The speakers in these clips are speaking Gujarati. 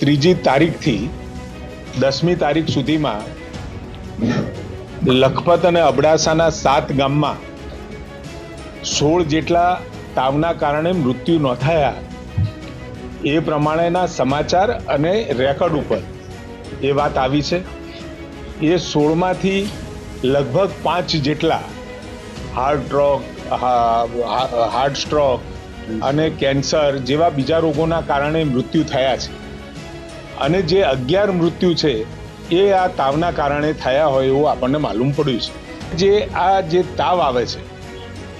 ત્રીજી તારીખથી દસમી તારીખ સુધીમાં લખપત અને અબડાસાના સાત ગામમાં સોળ જેટલા તાવના કારણે મૃત્યુ નોંધાયા. એ પ્રમાણેના સમાચાર અને રેકોર્ડ ઉપર એ વાત આવી છે. એ સોળમાંથી લગભગ પાંચ જેટલા હાર્ટ હાર્ટ સ્ટ્રોક અને કેન્સર જેવા બીજા રોગોના કારણે મૃત્યુ થયા છે. અને જે અગિયાર મૃત્યુ છે, એ આ તાવના કારણે થયા હોય એવું આપણને માલુમ પડ્યું છે. જે આ જે તાવ આવે છે,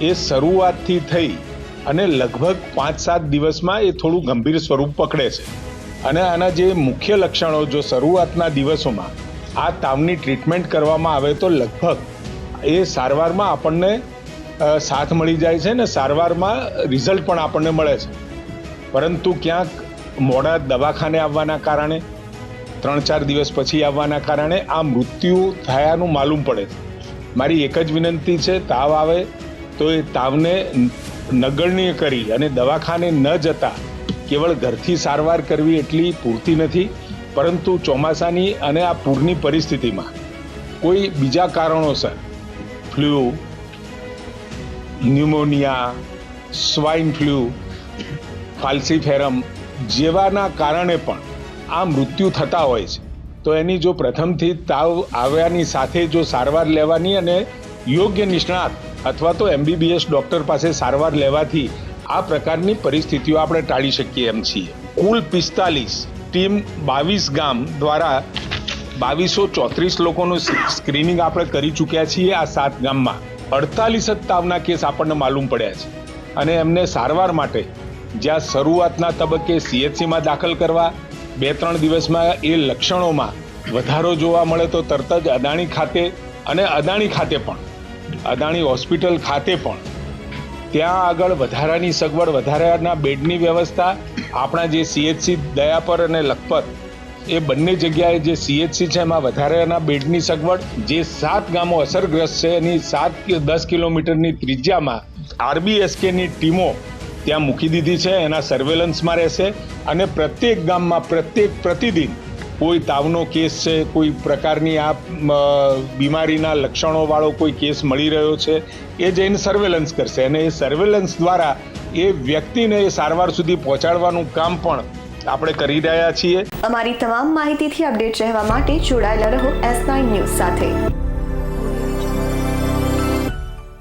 એ શરૂઆતથી થઈ અને લગભગ પાંચ સાત દિવસમાં એ થોડું ગંભીર સ્વરૂપ પકડે છે. અને આના જે મુખ્ય લક્ષણો, જો શરૂઆતના દિવસોમાં આ તાવની ટ્રીટમેન્ટ કરવામાં આવે તો લગભગ એ સારવારમાં આપણને સાથ મળી જાય છે ને સારવારમાં રિઝલ્ટ પણ આપણને મળે છે. પરંતુ ક્યાંક મોડા દવાખાને આવવાના કારણે ત્રણ ચાર દિવસ પછી આવવાના કારણે આ મૃત્યુ થયાનું માલુમ પડે મારી એક જ વિનંતી છે, તાવ આવે તો એ તાવને નગણ્ય કરી અને દવાખાને ન જતા કેવળ ઘરથી સારવાર કરવી એટલી પૂરતી નથી, પરંતુ ચોમાસાની અને આ પૂરની પરિસ્થિતિમાં કોઈ બીજા કારણોસર, flu, pneumonia, swine flu, falciparum જેવાના કારણે પણ આ મૃત્યુ થતા હોય છે. તો એની જો પ્રથમથી તાવ આવ્યાની સાથે જો સારવાર લેવાની અને યોગ્ય નિષ્ણાત અથવા તો એમબીબીએસ ડોક્ટર પાસે સારવાર લેવાથી આ પ્રકારની પરિસ્થિતિઓ આપણે ટાળી શકીએ એમ છીએ. કુલ પિસ્તાલીસ ટીમ બાવીસ ગામ દ્વારા બાવીસો ચોત્રીસ લોકોનું સ્ક્રીનિંગ આપણે કરી ચૂક્યા છીએ આ સાત ગામમાં. અડતાલીસ જ તાવના કેસ આપણને માલુમ પડ્યા છે. અને એમને સારવાર માટે જ્યાં શરૂઆતના તબક્કે સીએચસીમાં દાખલ કરવા બે ત્રણ દિવસમાં એ લક્ષણોમાં વધારો જોવા મળે તો તરત જ અદાણી ખાતે અને અદાણી ખાતે પણ, અદાણી હોસ્પિટલ ખાતે પણ, ત્યાં આગળ વધારાની સગવડ, વધારાના બેડની વ્યવસ્થા, આપણા જે સીએચસી દયાપર અને લખપત, એ બંને જગ્યાએ જે સીએચસી છે એમાં વધારાના બેડની સગવડ, જે સાત ગામો અસરગ્રસ્ત છે એની સાત કે દસ કિલોમીટરની ત્રિજ્યામાં આરબીએસકેની ટીમો ત્યાં મૂકી દીધી છે, એના સર્વેલન્સમાં રહેશે અને પ્રત્યેક ગામમાં પ્રત્યેક પ્રતિદિન કોઈ તાવનો કેસ છે, કોઈ પ્રકારની આ બીમારીના લક્ષણોવાળો કોઈ કેસ મળી રહ્યો છે, એ જઈને સર્વેલન્સ કરશે. અને એ સર્વેલન્સ દ્વારા એ વ્યક્તિને એ સારવાર સુધી પહોંચાડવાનું કામ પણ આપણે કરી રહ્યા છીએ. અમારી તમામ માહિતીથી અપડેટ રહેવા માટે જોડાયેલા રહો એસ નાઇન ન્યૂઝ સાથે.